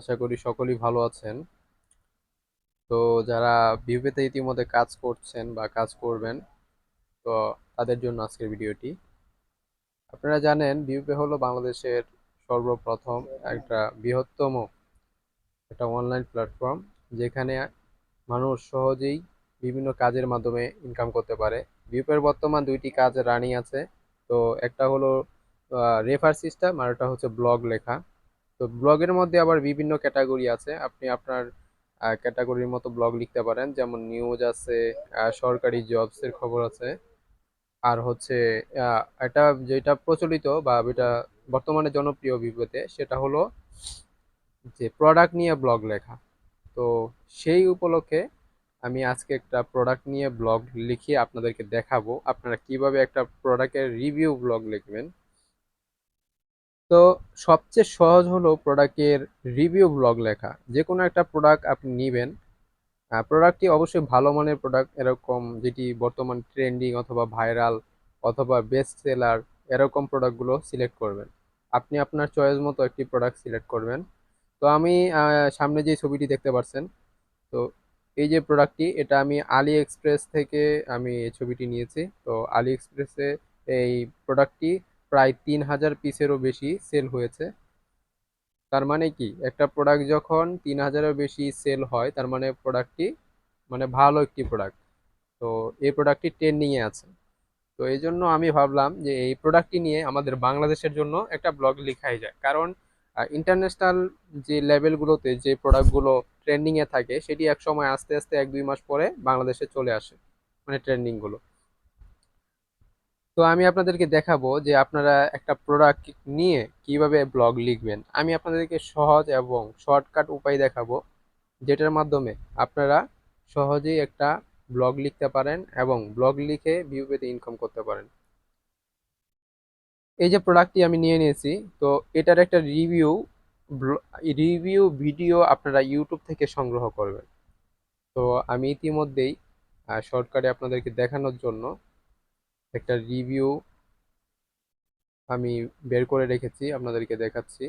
আশা করি সকলেই ভালো আছেন। তো যারা ভিউপেতে ইতিমধ্যে কাজ করছেন বা কাজ করবেন, তো তাদের জন্য আজকের ভিডিওটি। আপনারা জানেন ভিউপে হলো বাংলাদেশের সর্বপ্রথম একটা বৃহত্তম একটা অনলাইন প্ল্যাটফর্ম, যেখানে মানুষ সহজেই বিভিন্ন কাজের মাধ্যমে ইনকাম করতে পারে। ভিউপের বর্তমান দুইটি কাজ রানিং আছে, তো একটা হলো রেফার সিস্টেম আর একটা হচ্ছে ব্লগ লেখা। তো ব্লগের মধ্যে আবার বিভিন্ন ক্যাটাগরি আছে। আপনি আপনার ক্যাটাগরির মতো ব্লগ লিখতে পারেন। যেমন নিউজ আছে সরকারি জবসের খবর আছে। আর হচ্ছে এটা যেটা প্রচলিত বা এটা বর্তমানে জনপ্রিয় বিপদে সেটা হলো যে প্রোডাক্ট নিয়ে ব্লগ লেখা। তো সেই উপলক্ষে আমি আজকে একটা প্রোডাক্ট নিয়ে ব্লগ লিখিয়ে আপনাদেরকে দেখাবো। আপনারা কীভাবে একটা প্রোডাক্টের রিভিউ ব্লগ লিখবেন তো সবচেয়ে সহজ হলো প্রোডাক্টের রিভিউ ব্লগ লেখা। যে কোনো একটা প্রোডাক্ট আপনি নেবেন। প্রোডাক্টটি অবশ্যই ভালো মানের প্রোডাক্ট, এরকম যেটি বর্তমান ট্রেন্ডিং অথবা ভাইরাল অথবা বেস্ট সেলার এরকম প্রোডাক্টগুলো সিলেক্ট করবেন। আপনি আপনার চয়েস মতো একটি প্রোডাক্ট সিলেক্ট করবেন। তো আমি সামনে যে ছবিটি দেখতে পাচ্ছেন, তো এই যে প্রোডাক্টটি, এটা আমি আলি এক্সপ্রেস থেকে আমি এই ছবিটি নিয়েছি। তো আলি এক্সপ্রেসে এই প্রোডাক্টটি প্রায় তিন হাজার পিসেরও বেশি সেল হয়েছে। তার মানে কি? একটা প্রোডাক্ট যখন তিন হাজারের বেশি সেল হয়, তার মানে প্রোডাক্টটি মানে ভালো একটি প্রোডাক্ট তো এই প্রোডাক্টটি ট্রেন্ডিংয়ে আছে। তো এই জন্য আমি ভাবলাম যে এই প্রোডাক্টটি নিয়ে আমাদের বাংলাদেশের জন্য একটা ব্লগ লেখাই যায়। কারণ ইন্টারন্যাশনাল যে লেভেলগুলোতে যে প্রোডাক্টগুলো ট্রেন্ডিংয়ে থাকে, সেটি এক সময় আস্তে আস্তে এক দুই মাস পরে বাংলাদেশে চলে আসে মানে ট্রেন্ডিংগুলো তো আমি আপনাদেরকে দেখাবো যে আপনারা একটা প্রোডাক্ট নিয়ে কীভাবে ব্লগ লিখবেন। আমি আপনাদেরকে সহজ এবং শর্টকাট উপায় দেখাবো, যেটার মাধ্যমে আপনারা সহজেই একটা ব্লগ লিখতে পারেন এবং ব্লগ লিখে ভিউ পেতে ইনকাম করতে পারেন। এই যে প্রোডাক্টটি আমি নিয়ে নিয়েছি, তো এটার একটা রিভিউ রিভিউ ভিডিও আপনারা ইউটিউব থেকে সংগ্রহ করবেন। তো আমি ইতিমধ্যেই শর্টকাটে আপনাদেরকে দেখানোর জন্য একটা রিভিউ আমি বের করে রেখেছি, আপনাদেরকে দেখাচ্ছি।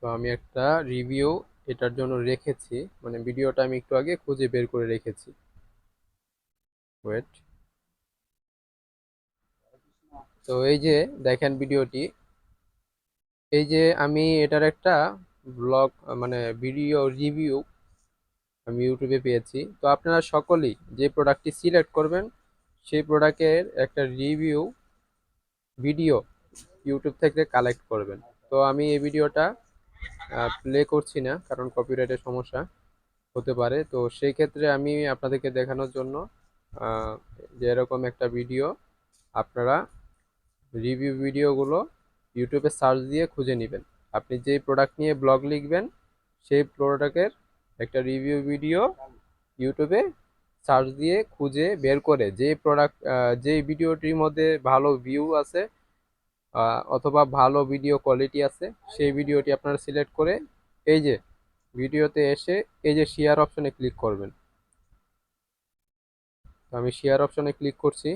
তো আমি একটা রিভিউ এটার জন্য রেখেছি মানে ভিডিওটা আমি একটু আগে খুঁজে বের করে রেখেছি। ওয়েট তো এই যে দেখেন ভিডিওটি, এই যে আমি এটার একটা ব্লগ মানে ভিডিও রিভিউ আমি ইউটিউবে পেয়েছি। তো আপনারা সকলেই যে প্রোডাক্টটি সিলেক্ট করবেন, সেই প্রোডাক্টের একটা রিভিউ ভিডিও ইউটিউব থেকে কালেক্ট করবেন। তো আমি এই ভিডিওটা প্লে করছি না, কারণ কপিরাইটের সমস্যা হতে পারে। তো সেই ক্ষেত্রে আমি আপনাদেরকে দেখানোর জন্য যে এরকম একটা ভিডিও আপনারা রিভিউ ভিডিওগুলো ইউটিউবে সার্চ দিয়ে খুঁজে নেবেন। আপনি যে প্রোডাক্ট নিয়ে ব্লগ লিখবেন, সেই প্রোডাক্টের একটা রিভিউ ভিডিও ইউটিউবে সার্চ দিয়ে খুঁজে বের করে যে প্রোডাক্ট যে ভিডিওটির মধ্যে ভালো ভিউ আছে অথবা ভালো ভিডিও কোয়ালিটি আছে, সেই ভিডিওটি আপনারা সিলেক্ট করে এই যে ভিডিওতে এসে এই যে শেয়ার অপশনে ক্লিক করবেন। আমি শেয়ার অপশনে ক্লিক করছি।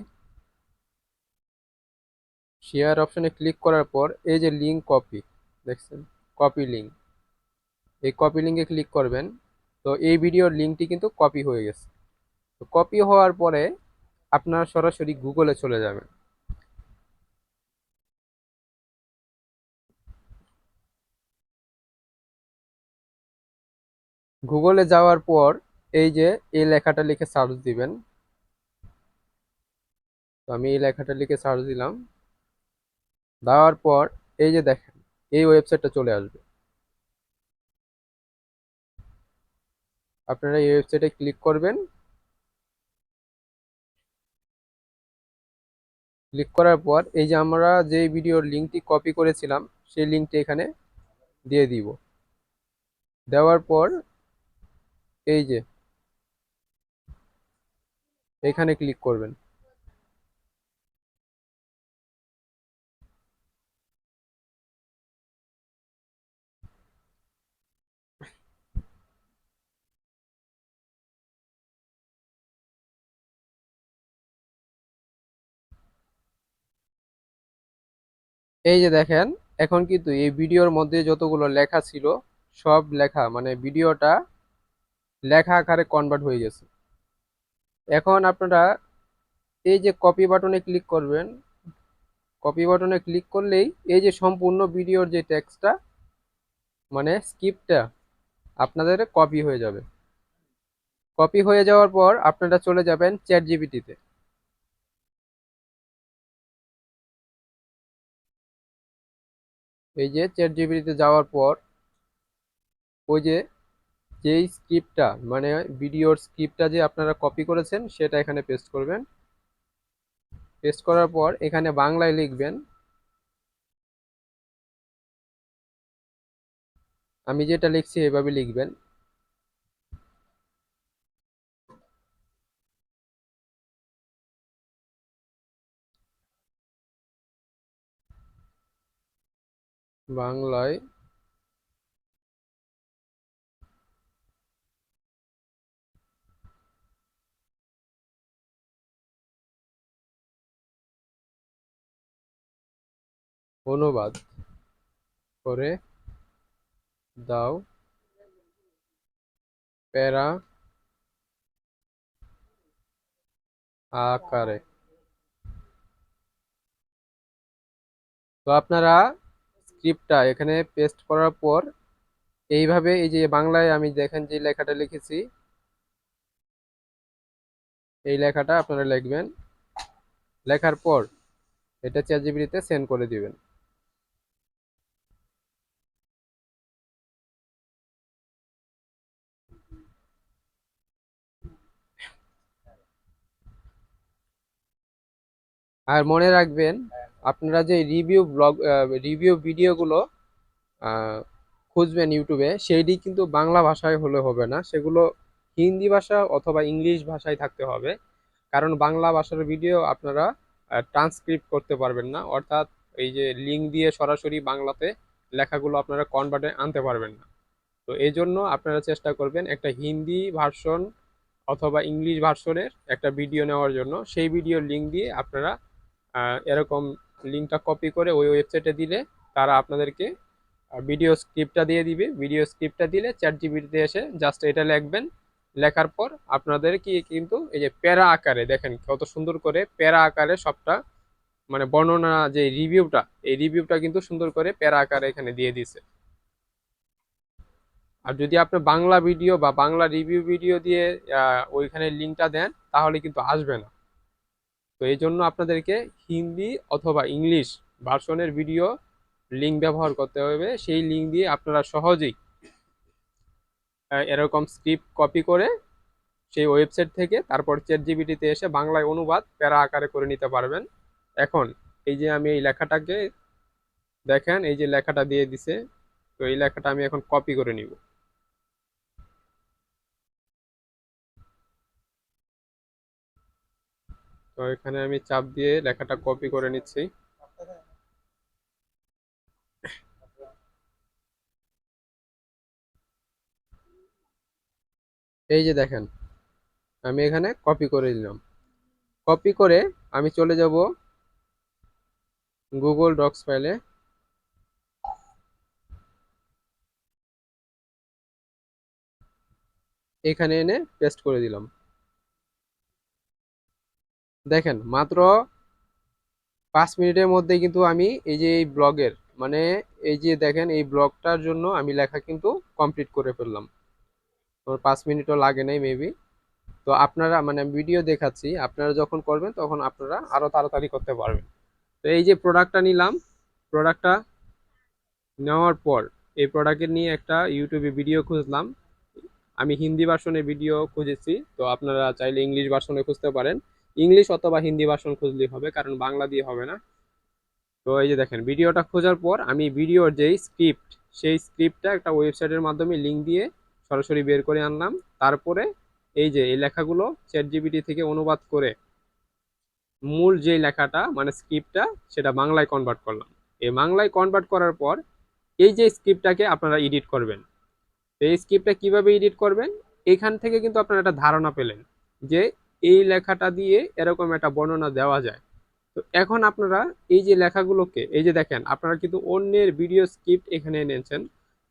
শেয়ার অপশনে ক্লিক করার পর এই যে লিঙ্ক কপি দেখছেন? কপি লিঙ্ক এই কপি লিঙ্কে ক্লিক করবেন। তো এই ভিডিওর লিঙ্কটি কিন্তু কপি হয়ে গেছে। তো কপি হওয়ার পরে আপনার সরাসরি গুগলে চলে যাবেন। গুগলে যাওয়ার পর এই যে এই লেখাটা লিখে সার্চ দিবেন। তো আমি এই লেখাটা লিখে সার্চ দিলাম। দেওয়ার পর এই যে দেখেন, এই ওয়েবসাইটটা চলে আসবে। আপনারা এই ওয়েবসাইটে ক্লিক করবেন। ক্লিক করার পর এই যে আমরা যে ভিডিওর লিঙ্কটি কপি করেছিলাম, সেই লিঙ্কটি এখানে দিয়ে দিব। দেওয়ার পর এই যে, এখানে ক্লিক করবেন। এই যে দেখেন, এখন কিন্তু এই ভিডিওর মধ্যে যতগুলো লেখা ছিল, সব লেখা মানে ভিডিওটা লেখা আকারে কনভার্ট হয়ে গেছে। এখন আপনারা এই যে কপি বাটনে ক্লিক করবেন কপি বাটনে ক্লিক করলেই এই যে সম্পূর্ণ ভিডিওর যে টেক্সটটা মানে স্ক্রিপ্টটা আপনাদের কপি হয়ে যাবে। কপি হয়ে যাওয়ার পর আপনারা চলে যাবেন চ্যাট জিপিটিতে এই যে চ্যাট জিপিটিতে যাওয়ার পর, ওই যে, যেই স্ক্রিপ্টটা মানে ভিডিওর স্ক্রিপ্টটা যে আপনারা কপি করেছেন, সেটা এখানে পেস্ট করবেন। পেস্ট করার পর এখানে বাংলায় লিখবেন, আমি যেটা লিখছি এভাবে লিখবেন। বাংলায় অনুবাদ করে দাও। প্যারা আকারে। তো আপনারা স্ক্রিপ্টটা এখানে পেস্ট করার পর, এইভাবে এই যে বাংলায় আমি দেখেন যে লেখাটা লিখেছি, এই লেখাটা আপনারা লিখবেন। লেখার পর এটা চ্যাট জিপিটিতে সেন্ড করে দিবেন। আর মনে রাখবেন আপনারা যে রিভিউ ব্লগ রিভিউ ভিডিওগুলো খুঁজবেন ইউটিউবে সেইটি কিন্তু বাংলা ভাষায় হলে হবে না। সেগুলো হিন্দি ভাষা অথবা ইংলিশ ভাষায় থাকতে হবে। কারণ বাংলা ভাষার ভিডিও আপনারা ট্রান্সক্রিপ্ট করতে পারবেন না। অর্থাৎ এই যে লিঙ্ক দিয়ে সরাসরি বাংলাতে লেখাগুলো আপনারা কনভার্টে আনতে পারবেন না। তো এই জন্য আপনারা চেষ্টা করবেন একটা হিন্দি ভার্সন অথবা ইংলিশ ভার্সনের একটা ভিডিও নেওয়ার জন্য। সেই ভিডিও লিঙ্ক দিয়ে আপনারা এরকম লিঙ্কটা কপি করে ওই ওয়েবসাইটে দিলে তারা আপনাদেরকে ভিডিও স্ক্রিপ্টটা দিয়ে দিবে। ভিডিও স্ক্রিপ্টটা দিলে চ্যাট জিবিটিতে এসে জাস্ট এটা লিখবেন। লেখার পর আপনাদের কি কিন্তু এই যে প্যারা আকারে দেখেন কত সুন্দর করে প্যারা আকারে সবটা মানে বর্ণনা যে রিভিউটা এই রিভিউটা কিন্তু সুন্দর করে প্যারা আকারে এখানে দিয়ে দিছে। আর যদি আপনি বাংলা ভিডিও বা বাংলা রিভিউ ভিডিও দিয়ে ওইখানে লিঙ্কটা দেন, তাহলে কিন্তু আসবে না। তো এই জন্য আপনাদেরকে হিন্দি অথবা ইংলিশ ভার্সনের ভিডিও লিঙ্ক ব্যবহার করতে হবে। সেই লিঙ্ক দিয়ে আপনারা সহজেই এরকম স্ক্রিপ্ট কপি করে সেই ওয়েবসাইট থেকে তারপর চ্যাট জিবিটিতে এসে বাংলায় অনুবাদ প্যারা আকারে করে নিতে পারবেন। এখন এই যে আমি এই লেখাটাকে দেখেন, এই যে লেখাটা দিয়ে দিছে, তো এই লেখাটা আমি এখন কপি করে নিব। তো এখানে আমি চাপ দিয়ে লেখাটা কপি করে নিচ্ছি। এই যে দেখেন, আমি এখানে কপি করে দিলাম কপি করে আমি চলে যাব গুগল ডক্স ফাইলে এখানে এনে পেস্ট করে দিলাম। দেখেন, মাত্র পাঁচ মিনিটের মধ্যে কিন্তু আমি এই যে এই ব্লগের মানে এই যে দেখেন, এই ব্লগটার জন্য আমি লেখা কিন্তু কমপ্লিট করে ফেললাম। তোর পাঁচ মিনিটও লাগে নাই মেবি তো আপনারা মানে ভিডিও দেখাচ্ছি, আপনারা যখন করবেন, তখন আপনারা আরও তাড়াতাড়ি করতে পারবেন। তো এই যে প্রোডাক্টটা নিলাম প্রোডাক্টটা নেওয়ার পর, এই প্রোডাক্টের নিয়ে একটা ইউটিউবে ভিডিও খুঁজলাম। আমি হিন্দি ভার্সনে ভিডিও খুঁজেছি, তো আপনারা চাইলে ইংলিশ ভার্সনে খুঁজতে পারেন। ইংলিশ অথবা হিন্দি ভার্সন খুঁজলেই হবে, কারণ বাংলা দিয়ে হবে না। তো এই যে দেখেন, ভিডিওটা খোঁজার পর আমি ভিডিওর যেই স্ক্রিপ্ট সেই স্ক্রিপ্টটা একটা ওয়েবসাইটের মাধ্যমে লিঙ্ক দিয়ে সরাসরি বের করে আনলাম। তারপরে এই যে এই লেখাগুলো চ্যাট জিবিটি থেকে অনুবাদ করে মূল যে লেখাটা মানে স্ক্রিপ্টটা সেটা বাংলায় কনভার্ট করলাম। এই বাংলায় কনভার্ট করার পর এই যে স্ক্রিপ্টটাকে আপনারা এডিট করবেন। এই স্ক্রিপ্টটা কীভাবে এডিট করবেন? এখান থেকে কিন্তু আপনারা একটা ধারণা পেলেন যে এই লেখাটা দিয়ে এরকম একটা বর্ণনা দেওয়া যায়। তো এখন আপনারা এই যে লেখাগুলোকে, এই যে দেখেন, আপনারা কিন্তু অন্যের ভিডিও স্ক্রিপ্ট এখানে এনেছেন।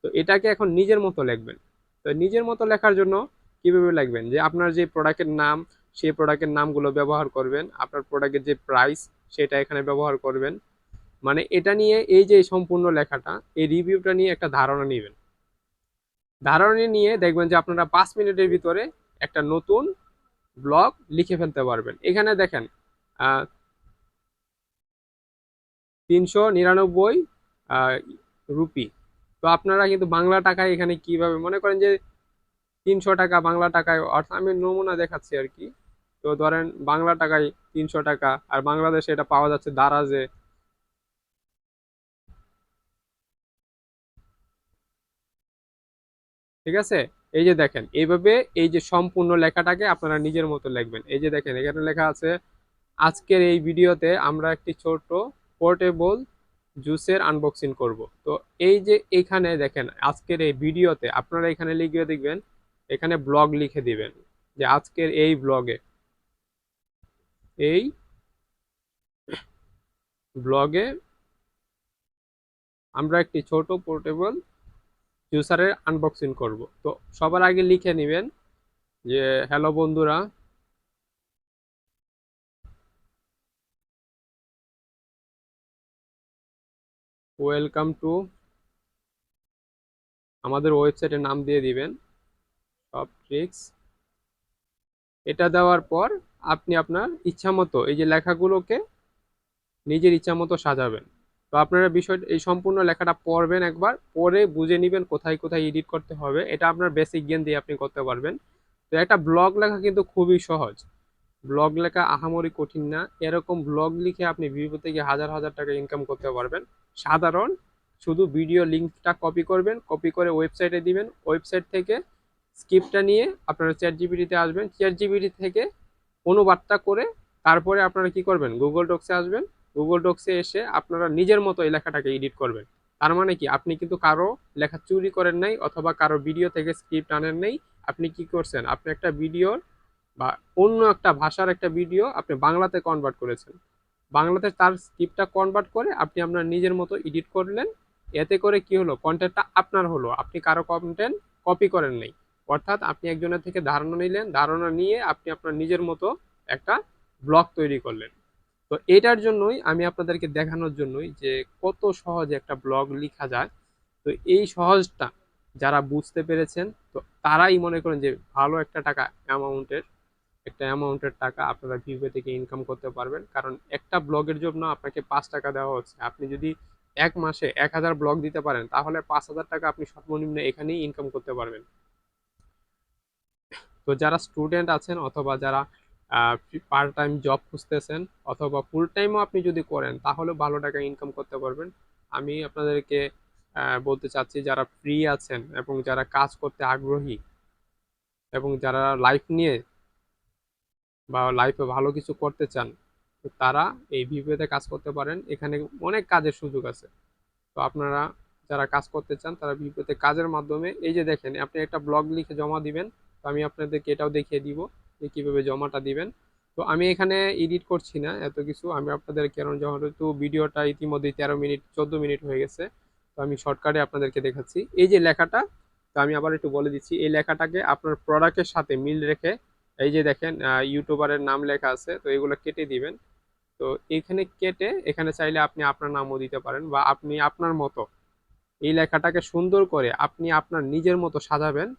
তো এটাকে এখন নিজের মতো লিখবেন। তো নিজের মতো লেখার জন্য কীভাবে লিখবেন? যে আপনার যে প্রোডাক্টের নাম, সেই প্রোডাক্টের নামগুলো ব্যবহার করবেন। আপনার প্রোডাক্টের যে প্রাইস, সেটা এখানে ব্যবহার করবেন। মানে এটা নিয়ে এই যে সম্পূর্ণ লেখাটা, এই রিভিউটা নিয়ে একটা ধারণা নেবেন। ধারণা নিয়ে দেখবেন যে আপনারা পাঁচ মিনিটের ভিতরে একটা নতুন ব্লগ লিখে ফেলতে পারবেন। এখানে দেখেন তিনশো নিরানব্বই রুপি। তো আপনারা কিন্তু বাংলা টাকায় এখানে কীভাবে, মনে করেন যে তিনশো টাকা বাংলা টাকায়, অর্থাৎ আমি নমুনা দেখাচ্ছি আর কি। তো ধরেন বাংলা টাকায় তিনশো টাকা, আর বাংলাদেশে এটা পাওয়া যাচ্ছে দারাজে ঠিক আছে? এই যে দেখেন, এইভাবে এই যে সম্পূর্ণ লেখাটাকে আপনারা নিজের মতো লিখবেন। এই যে দেখেন, এখানে লেখা আছে, আজকের এই ভিডিওতে আমরা একটি ছোট পোর্টেবল জুসের আনবক্সিং করব। তো এই যে এখানে দেখেন, আজকের এই ভিডিওতে আপনারা এখানে লিখে দেখবেন, এখানে ব্লগ লিখে দিবেন যে আজকের এই ব্লগে এই ব্লগে আমরা একটি ছোট পোর্টেবল জুসারের আনবক্সিং করব। তো সবার আগে লিখে নেবেন যে হ্যালো বন্ধুরা। ওয়েলকাম টু আমাদের ওয়েবসাইটের নাম দিয়ে দিবেন সব ট্রিক্স এটা দেওয়ার পর আপনি আপনার ইচ্ছা মতো এই যে লেখাগুলোকে নিজের ইচ্ছা মতো সাজাবেন। তো আপনারা বিষয় এই সম্পূর্ণ লেখাটা পড়বেন একবার পরে বুঝে নেবেন কোথায় কোথায় এডিট করতে হবে। এটা আপনার বেসিক জ্ঞান দিয়ে আপনি করতে পারবেন। তো একটা ব্লগ লেখা কিন্তু খুবই সহজ। ব্লগ লেখা আহামরি কঠিন না। এরকম ব্লগ লিখে আপনি ভিভো থেকে হাজার হাজার টাকা ইনকাম করতে পারবেন। সাধারণ শুধু ভিডিও লিঙ্কটা কপি করবেন কপি করে ওয়েবসাইটে দিবেন। ওয়েবসাইট থেকে স্ক্রিপ্টটা নিয়ে আপনারা চ্যাট জিবিটিতে আসবেন। চ্যাট জিবিটি থেকে অনুবাদটা করে তারপরে আপনারা কি করবেন? গুগল ডক্সে আসবেন। গুগল ডক্সে এসে আপনারা নিজের মতো এই লেখাটাকে এডিট করবেন। তার মানে কি? আপনি কিন্তু কারও লেখা চুরি করেন নাই অথবা কারও ভিডিও থেকে স্ক্রিপ্ট আনেন নাই। আপনি কি করছেন? আপনি একটা ভিডিওর বা অন্য একটা ভাষার একটা ভিডিও আপনি বাংলাতে কনভার্ট করেছেন। বাংলাতে তার স্ক্রিপ্টটা কনভার্ট করে আপনি আপনার নিজের মতো এডিট করলেন। এতে করে কি হলো? কন্টেন্টটা আপনার হলো। আপনি কারও কন্টেন্ট কপি করেন নাই। অর্থাৎ আপনি একজনের থেকে ধারণা নিলেন। ধারণা নিয়ে আপনি আপনার নিজের মতো একটা ব্লগ তৈরি করলেন। তো এটার জন্যই আমি আপনাদেরকে দেখানোর জন্যই যে কত সহজে একটা ব্লগ লেখা যায়। তো এই সহজটা যারা বুঝতে পেরেছেন, তো তারাই মনে করেন যে ভালো একটা টাকা অ্যামাউন্টের, একটা অ্যামাউন্টের টাকা আপনারা ভিভো থেকে ইনকাম করতে পারবেন। কারণ একটা ব্লগের জন্য আপনাকে পাঁচ টাকা দেওয়া হচ্ছে। আপনি যদি এক মাসে এক হাজার ব্লগ দিতে পারেন, তাহলে পাঁচ হাজার টাকা আপনি সর্বনিম্ন এখানেই ইনকাম করতে পারবেন। তো যারা স্টুডেন্ট আছেন অথবা যারা পার্ট টাইম জব খুঁজতেছেন অথবা ফুল টাইমও আপনি যদি করেন তাহলে ভালো টাকা ইনকাম করতে পারবেন। আমি আপনাদেরকে বলতে চাচ্ছি যারা ফ্রি আছেন এবং যারা কাজ করতে আগ্রহী এবং যারা লাইফ নিয়ে বা লাইফে ভালো কিছু করতে চান তারা এই ভিভিওতে কাজ করতে পারেন। এখানে অনেক কাজের সুযোগ আছে। তো আপনারা যারা কাজ করতে চান, তারা ভিভিওতে কাজের মাধ্যমে, এই যে দেখেন, আপনি একটা ব্লগ লিখে জমা দিবেন, তো আমি আপনাদেরকে এটাও দেখিয়ে দিব। যে কীভাবে জমাটা দিবেন? তো আমি এখানে এডিট করছি না, এত কিছু। আমি আপনাদের কারণ যেহেতু ভিডিওটা ইতিমধ্যেই তেরো মিনিট, চোদ্দ মিনিট হয়ে গেছে, তো আমি শর্টকাটে আপনাদেরকে দেখাচ্ছি। এই যে লেখাটা, তো আমি আবার একটু বলে দিচ্ছি, এই লেখাটাকে আপনার প্রোডাক্টের সাথে মিল রেখে, এই যে দেখেন ইউটিউবারের নাম লেখা আছে, তো এগুলো কেটে দিবেন। তো এখানে কেটে, এখানে চাইলে আপনি আপনার নামও দিতে পারেন বা আপনি আপনার মতো এই লেখাটাকে সুন্দর করে আপনি আপনার নিজের মতো সাজাবেন।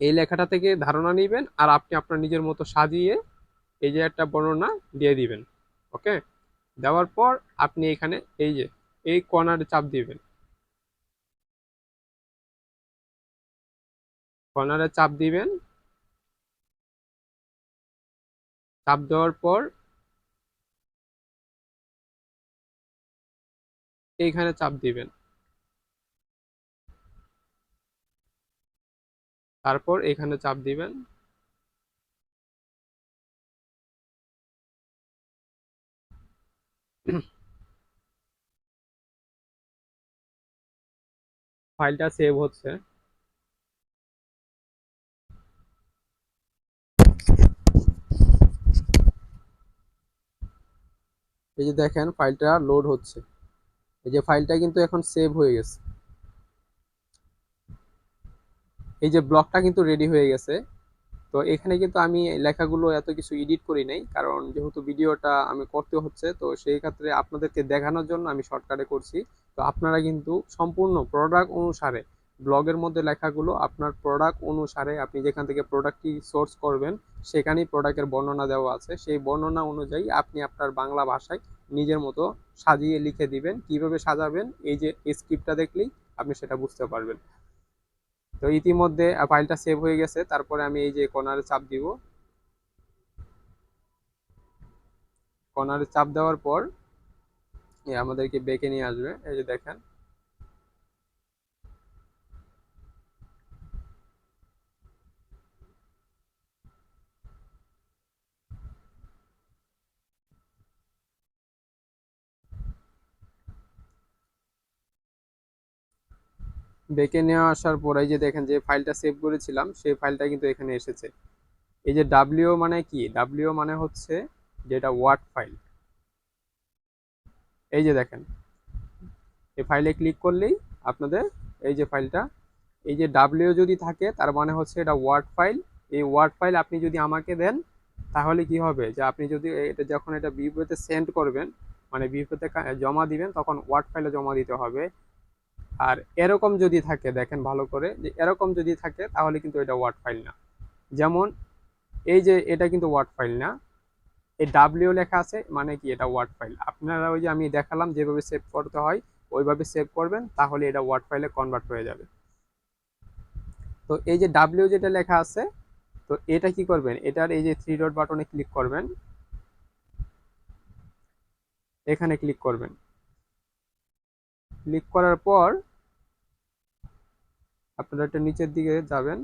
এই লেখাটা থেকে ধারণা নেবেন আর আপনি আপনার নিজের মতো সাজিয়ে এই যে একটা বর্ণনা দিয়ে দিবেন, ওকে? দেওয়ার পর আপনি এখানে এই যে, এই কর্নারে চাপ দিবেন। কর্নারে চাপ দিবেন। চাপ দেওয়ার পর এইখানে চাপ দিবেন। তারপর এখানে চাপ দিবেন। ফাইলটা সেভ হচ্ছে। এই যে দেখেন, ফাইলটা লোড হচ্ছে। এই যে ফাইলটা কিন্তু এখন সেভ হয়ে গেছে। এই যে ব্লকটা কিন্তু রেডি হয়ে গেছে। তো এখানে কিন্তু আমি লেখাগুলো এত কিছু এডিট করি নাই, কারণ যেহেতু ভিডিওটা আমি করতে হচ্ছে, তো সেই ক্ষেত্রে আপনাদেরকে দেখানোর জন্য আমি শর্টকাটে করছি। তো আপনারা কিন্তু সম্পূর্ণ প্রোডাক্ট অনুসারে ব্লগের মধ্যে লেখাগুলো আপনার প্রোডাক্ট অনুসারে আপনি যেখান থেকে প্রোডাক্টটি সোর্স করবেন, সেখানেই প্রোডাক্টের বর্ণনা দেওয়া আছে। সেই বর্ণনা অনুযায়ী আপনি আপনার বাংলা ভাষায় নিজের মতো সাজিয়ে লিখে দিবেন। কীভাবে সাজাবেন? এই যে স্ক্রিপ্টটা দেখলেই আপনি সেটা বুঝতে পারবেন। তো ইতিমধ্যে ফাইলটা সেভ হয়ে গেছে, তারপরে আমি এই যে কর্নারে চাপ দিব। কর্নারে চাপ দেওয়ার পর আমাদেরকে বেঁকে নিয়ে আসবে, এই যে দেখেন। বেঁকে নেওয়া আসার পর এই যে দেখেন যে ফাইলটা সেভ করেছিলাম, সেই ফাইলটা কিন্তু এখানে এসেছে। এই যে ডাব্লিউ মানে কি? ডাব্লিউ মানে হচ্ছে যেটা ওয়ার্ড ফাইল এই যে দেখেন, এই ফাইলে ক্লিক করলেই আপনাদের এই যে ফাইলটা এই যে ডাব্লিউ যদি থাকে, তার মানে হচ্ছে এটা ওয়ার্ড ফাইল এই ওয়ার্ড ফাইল আপনি যদি আমাকে দেন, তাহলে কি হবে? যে আপনি যদি এটা যখন এটা বিপোতে সেন্ড করবেন মানে বিপোতে জমা দিবেন, তখন ওয়ার্ড ফাইলে জমা দিতে হবে। আর এরকম যদি থাকে, দেখেন ভালো করে, যে এরকম যদি থাকে, তাহলে কিন্তু এটা ওয়ার্ড ফাইল না। যেমন, এই যে এটা কিন্তু ওয়ার্ড ফাইল না, এই ডাব্লিউ লেখা আছে মানে কি এটা ওয়ার্ড ফাইল। আপনারা ওই যে আমি দেখালাম, যেভাবে সেভ করতে হয়, ওইভাবে সেভ করবেন, তাহলে এটা ওয়ার্ড ফাইলে কনভার্ট হয়ে যাবে। তো এই যে ডাব্লিউ যেটা লেখা আছে, তো এটা কি করবেন? এটার এই যে থ্রি ডট বাটনে ক্লিক করবেন। এখানে ক্লিক করবেন। ক্লিক করার পর আপনারা একটা নিচের দিকে যাবেন।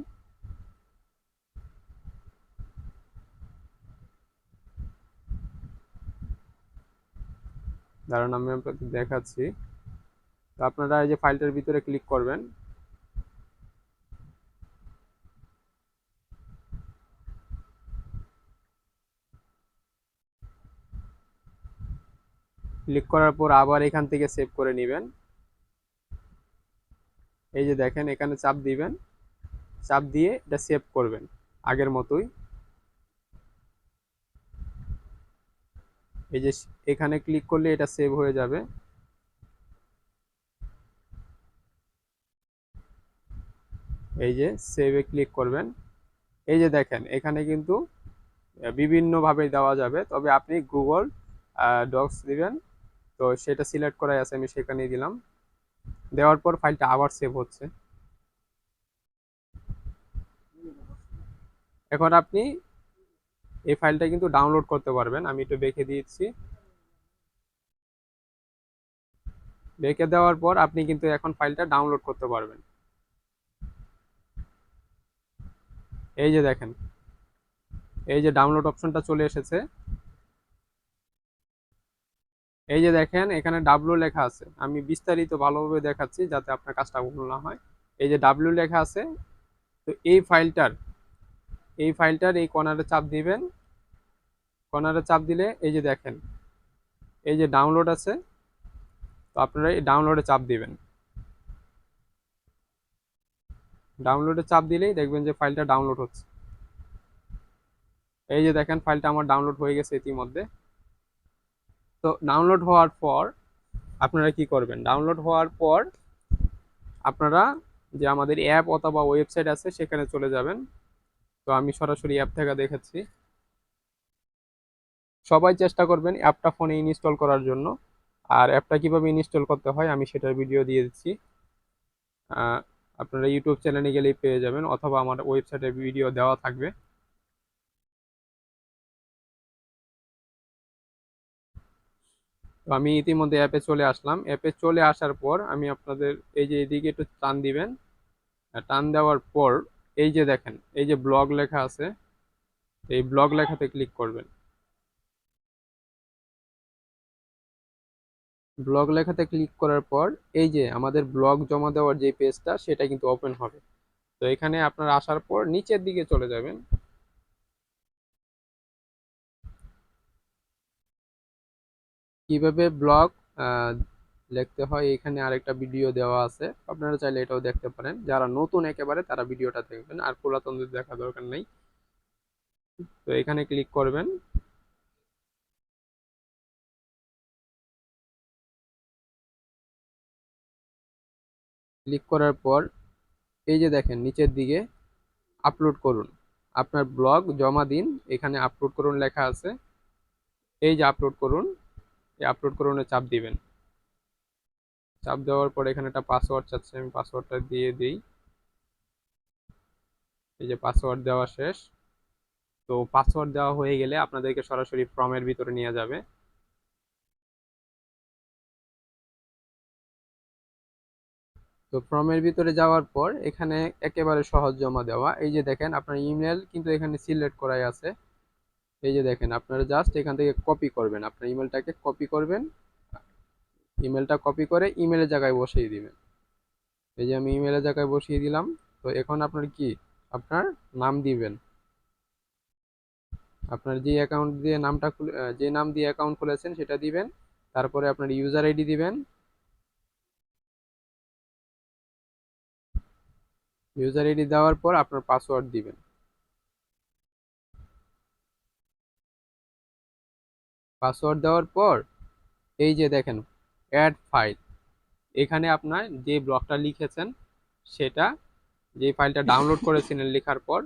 দাঁড়ান, আমি আপনাদের দেখাচ্ছি। তো আপনারা এই যে ফাইলটার ভিতরে ক্লিক করবেন ক্লিক করার পর আবার এখান থেকে সেভ করে নেবেন। এই যে দেখেন, এখানে চাপ দিবেন। চাপ দিয়ে এটা সেভ করবেন, আগের মতোই। এই যে এখানে ক্লিক করলে এটা সেভ হয়ে যাবে। এই যে সেভে ক্লিক করবেন। এই যে দেখেন, এখানে কিন্তু বিভিন্নভাবে দেওয়া যাবে। তবে আপনি গুগল ডক্স দিবেন। তো সেটা সিলেক্ট করাই আছে, আমি সেখানেই দিলাম। দেওয়ার পর ফাইলটা আবার সেভ হচ্ছে। এখন আপনি এই ফাইলটা কিন্তু ডাউনলোড করতে পারবেন। আমি একটু বেঁকে দিয়েছি বেঁকে দেওয়ার পর আপনি কিন্তু এখন ফাইলটা ডাউনলোড করতে পারবেন। এই যে দেখেন, এই যে ডাউনলোড অপশনটা চলে এসেছে। এই যে দেখেন, এখানে ডাব্লু লেখা আছে। আমি বিস্তারিত ভালোভাবে দেখাচ্ছি যাতে আপনার কাজটা ভুল না হয়। এই যে ডাব্লু লেখা আছে, তো এই ফাইলটার এই ফাইলটার এই কর্নারে চাপ দিবেন। কর্নারে চাপ দিলে এই যে দেখেন, এই যে ডাউনলোড আছে, তো আপনারা এই ডাউনলোডে চাপ দিবেন। ডাউনলোডে চাপ দিলেই দেখবেন যে ফাইলটা ডাউনলোড হচ্ছে। এই যে দেখেন, ফাইলটা আমার ডাউনলোড হয়ে গেছে ইতিমধ্যে। তো ডাউনলোড হওয়ার পর আপনারা কি করবেন? ডাউনলোড হওয়ার পর আপনারা যে আমাদের অ্যাপ অথবা ওয়েবসাইট আছে সেখানে চলে যাবেন। তো আমি সরাসরি অ্যাপ থেকে দেখাচ্ছি সবাই চেষ্টা করবেন অ্যাপটা ফোনে ইনস্টল করার জন্য। আর অ্যাপটা কীভাবে ইনস্টল করতে হয় আমি সেটার ভিডিও দিয়ে দিচ্ছি। আপনারা ইউটিউব চ্যানেলে গেলেই পেয়ে যাবেন অথবা আমার ওয়েবসাইটে ভিডিও দেওয়া থাকবে। আমি ইতিমধ্যে অ্যাপে চলে আসলাম। অ্যাপে চলে আসার পর আমি আপনাদের এই যে এদিকে একটু টান দিবেন। টান দেওয়ার পর এই যে দেখেন, এই যে ব্লগ লেখা আছে, এই ব্লগ লেখাতে ক্লিক করবেন। ব্লগ লেখাতে ক্লিক করার পর এই যে আমাদের ব্লগ জমা দেওয়ার যে পেজটা সেটা কিন্তু ওপেন হবে। তো এখানে আপনার আসার পর নিচের দিকে চলে যাবেন। কীভাবে ব্লগ লিখতে হয়, এখানে আরেকটা ভিডিও দেওয়া আছে। আপনারা চাইলে এটাও দেখতে পারেন। যারা নতুন একেবারে, তারা ভিডিওটা দেখবেন। আর পুরাতনদের দেখা দরকার নেই, তো এখানে ক্লিক করবেন। ক্লিক করার পর, এই যে দেখেন, নিচের দিকে আপলোড করুন। আপনার ব্লগ জমা দিন। এখানে আপলোড করুন লেখা আছে। এই যে আপলোড করুন। আপলোড করুনে চাপ দিবেন। চাপ দেওয়ার পর এখানে একটা পাসওয়ার্ড চাচ্ছে, আমি পাসওয়ার্ডটা দিয়ে দিই। এই যে পাসওয়ার্ড দেওয়া শেষ। তো পাসওয়ার্ড দেওয়া হয়ে গেলে আপনাদেরকে সরাসরি ফর্মের ভিতরে নিয়ে যাবে। তো ফর্মের ভিতরে যাওয়ার পর এখানে একেবারে সহজ জমা দেওয়া। এই যে দেখেন, আপনার ইমেল কিন্তু এখানে সিলেক্ট করাই আছে। এই যে দেখেন, আপনারা জাস্ট এখান থেকে কপি করবেন। আপনার ইমেলটাকে কপি করবেন। ইমেলটা কপি করে ইমেলের জায়গায় বসিয়ে দিবেন। এই যে আমি ইমেলের জায়গায় বসিয়ে দিলাম। তো এখন আপনার কি? আপনার নাম দিবেন। আপনার যে অ্যাকাউন্ট দিয়ে নামটা যে নাম দিয়ে অ্যাকাউন্ট খুলেছেন সেটা দিবেন। তারপরে আপনার ইউজার আইডি দিবেন। ইউজার আইডি দেওয়ার পর আপনার পাসওয়ার্ড দিবেন। পাসওয়ার্ড দেওয়ার পর এই যে দেখেন অ্যাড ফাইল এখানে আপনার যে ব্লগটা লিখেছেন সেটা যে ফাইলটা ডাউনলোড করেছিলেন লেখার পর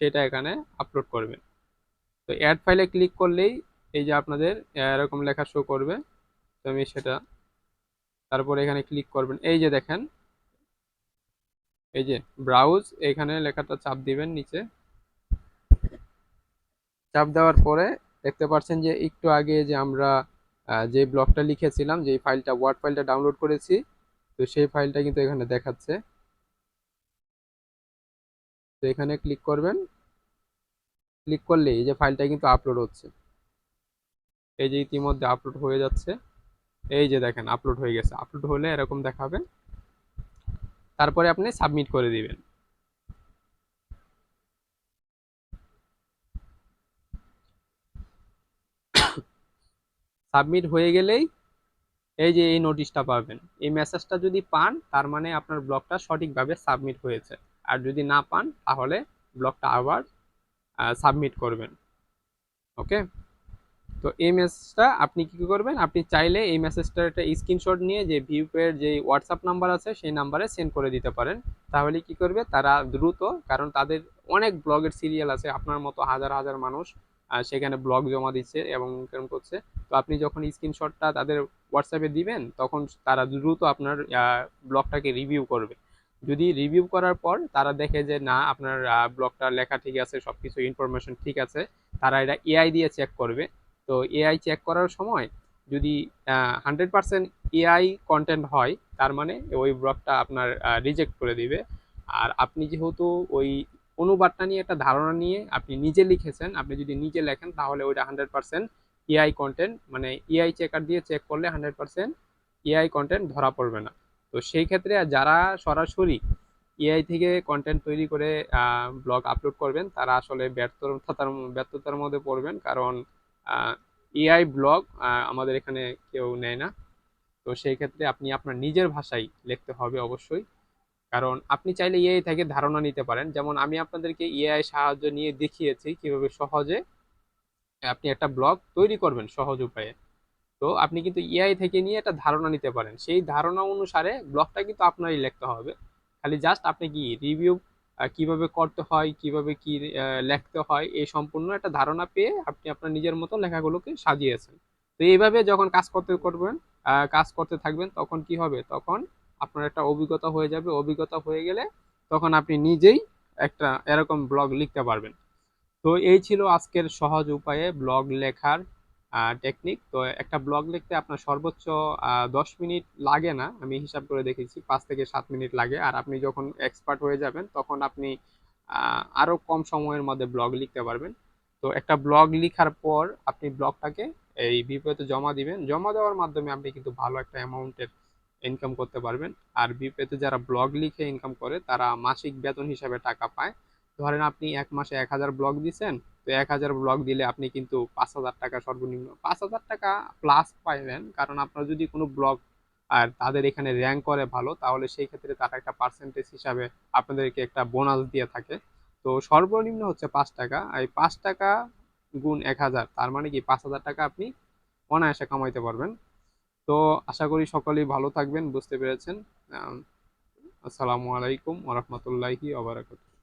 সেটা এখানে আপলোড করবেন। তো অ্যাড ফাইলে ক্লিক করলেই এই যে আপনাদের এরকম লেখা শো করবে তো আমি সেটা তারপর এখানে ক্লিক করবেন। এই যে দেখেন এই যে ব্রাউজ এখানে লেখাটা চাপ দিবেন নিচে। চাপ দেওয়ার পরে দেখতে পাচ্ছেন যে একটু আগে যে আমরা যে ব্লগটা লিখেছিলাম, যে ফাইলটা ওয়ার্ড ফাইলটা ডাউনলোড করেছি, তো সেই ফাইলটা কিন্তু এখানে দেখাচ্ছে। তো এখানে ক্লিক করবেন। ক্লিক করলে এই যে ফাইলটা কিন্তু আপলোড হচ্ছে। এই যে ইতিমধ্যে আপলোড হয়ে যাচ্ছে। এই যে দেখেন আপলোড হয়ে গেছে। আপলোড হলে এরকম দেখাবে। তারপরে আপনি সাবমিট করে দিবেন। সাবমিট হয়ে গেলেই এই যে এই নোটিশটা পাবেন। এই মেসেজটা যদি পান, তার মানে আপনার ব্লগটা সঠিকভাবে সাবমিট হয়েছে। আর যদি না পান, তাহলে ব্লগটা আবার সাবমিট করবেন। ওকে তো এই মেসেজটা আপনি কি করবেন? আপনি চাইলে এই মেসেজটার একটা স্ক্রিনশট নিয়ে যে ভিউপের যে হোয়াটসঅ্যাপ নাম্বার আছে, সেই নাম্বারে সেন্ড করে দিতে পারেন। তাহলে কি করবে? তারা দ্রুত, কারণ তাদের অনেক ব্লগের সিরিয়াল আছে, আপনার মতো হাজার হাজার মানুষ সেখানে ব্লগ জমা দিচ্ছে এবং কেমন করছে। তো আপনি যখন স্ক্রিনশটটা তাদের হোয়াটসঅ্যাপে দিবেন, তখন তারা দ্রুত আপনার ব্লগটাকে রিভিউ করবে। যদি রিভিউ করার পর তারা দেখে যে, না, আপনার ব্লগটা লেখা ঠিক আছে সব কিছু ইনফরমেশন ঠিক আছে, তারা এটা এআই দিয়ে চেক করবে। তো এআই চেক করার সময় যদি হান্ড্রেড পার্সেন্ট এআই কন্টেন্ট হয়, তার মানে ওই ব্লগটা আপনার রিজেক্ট করে দিবে। আর আপনি যেহেতু ওই অনুবাদটা নিয়ে, একটা ধারণা নিয়ে আপনি নিজে লিখেছেন, আপনি যদি নিজে লেখেন তাহলে ওইটা হান্ড্রেড পার্সেন্ট এআই কন্টেন্ট মানে এআই চেকার দিয়ে চেক করলে হান্ড্রেড পার্সেন্ট এআই কন্টেন্ট ধরা পড়বে না। তো সেই ক্ষেত্রে যারা সরাসরি এআই থেকে কন্টেন্ট তৈরি করে ব্লগ আপলোড করবেন, তারা আসলে ব্যর্থতার ব্যর্থতার মধ্যে পড়বেন কারণ এআই ব্লগ আমাদের এখানে কেউ নেয় না। তো সেই ক্ষেত্রে আপনি আপনার নিজের ভাষায় লিখতে হবে অবশ্যই। কারণ আপনি চাইলে এআই থেকে ধারণা নিতে পারেন। যেমন আমি আপনাদেরকে এআই সাহায্য নিয়ে দেখিয়েছি কীভাবে সহজে আপনি একটা ব্লগ তৈরি করবেন সহজ উপায়ে। তো আপনি কিন্তু এআই থেকে নিয়ে একটা ধারণা নিতে পারেন। সেই ধারণা অনুসারে ব্লগটা কিন্তু আপনারই লিখতে হবে। খালি জাস্ট আপনি কি রিভিউ কীভাবে করতে হয়, কীভাবে কি লিখতে হয় এই সম্পূর্ণ একটা ধারণা পেয়ে আপনি আপনার নিজের মতো লেখাগুলোকে সাজিয়েছেন। তো এইভাবে যখন কাজ করতে করবেন কাজ করতে থাকবেন, তখন কি হবে? তখন আপনার একটা অভিজ্ঞতা হয়ে যাবে অভিজ্ঞতা হয়ে গেলে তখন আপনি নিজেই একটা এরকম ব্লগ লিখতে পারবেন। তো এই ছিল আজকের সহজ উপায়ে ব্লগ লেখার টেকনিক তো একটা ব্লগ লিখতে আপনার সর্বোচ্চ দশ মিনিট লাগে না। আমি হিসাব করে দেখেছি পাঁচ থেকে সাত মিনিট লাগে। আর আপনি যখন এক্সপার্ট হয়ে যাবেন তখন আপনি আহ, আরও কম সময়ের মধ্যে ব্লগ লিখতে পারবেন। তো একটা ব্লগ লিখার পর আপনি ব্লগটাকে এই বিপিওতে জমা দিবেন। জমা দেওয়ার মাধ্যমে আপনি কিন্তু ভালো একটা অ্যামাউন্টের ইনকাম করতে পারবেন। আর বিপেতে যারা ব্লগ লিখে ইনকাম করে, তারা মাসিক বেতন হিসাবে টাকা পায়। ধরেন আপনি এক মাসে এক হাজার ব্লগ দিচ্ছেন, তো এক হাজার ব্লগ দিলে আপনি কিন্তু পাঁচ হাজার টাকা সর্বনিম্ন, পাঁচ হাজার টাকা প্লাস পাইবেন। কারণ আপনার যদি কোনো ব্লগ আর তাদের এখানে র্যাঙ্ক করে ভালো, তাহলে সেই ক্ষেত্রে তারা একটা পার্সেন্টেজ হিসাবে আপনাদেরকে একটা বোনাস দিয়ে থাকে। তো সর্বনিম্ন হচ্ছে পাঁচ টাকা। এই পাঁচ টাকা গুণ এক হাজার, তার মানে কি পাঁচ হাজার টাকা আপনি অনায়াসে কামাইতে পারবেন। তো আশা করি সকলেই ভালো থাকবেন বুঝতে পেরেছেন। আসসালামু আলাইকুম ওরহমতুল্লাহি ওবারাকাতুহ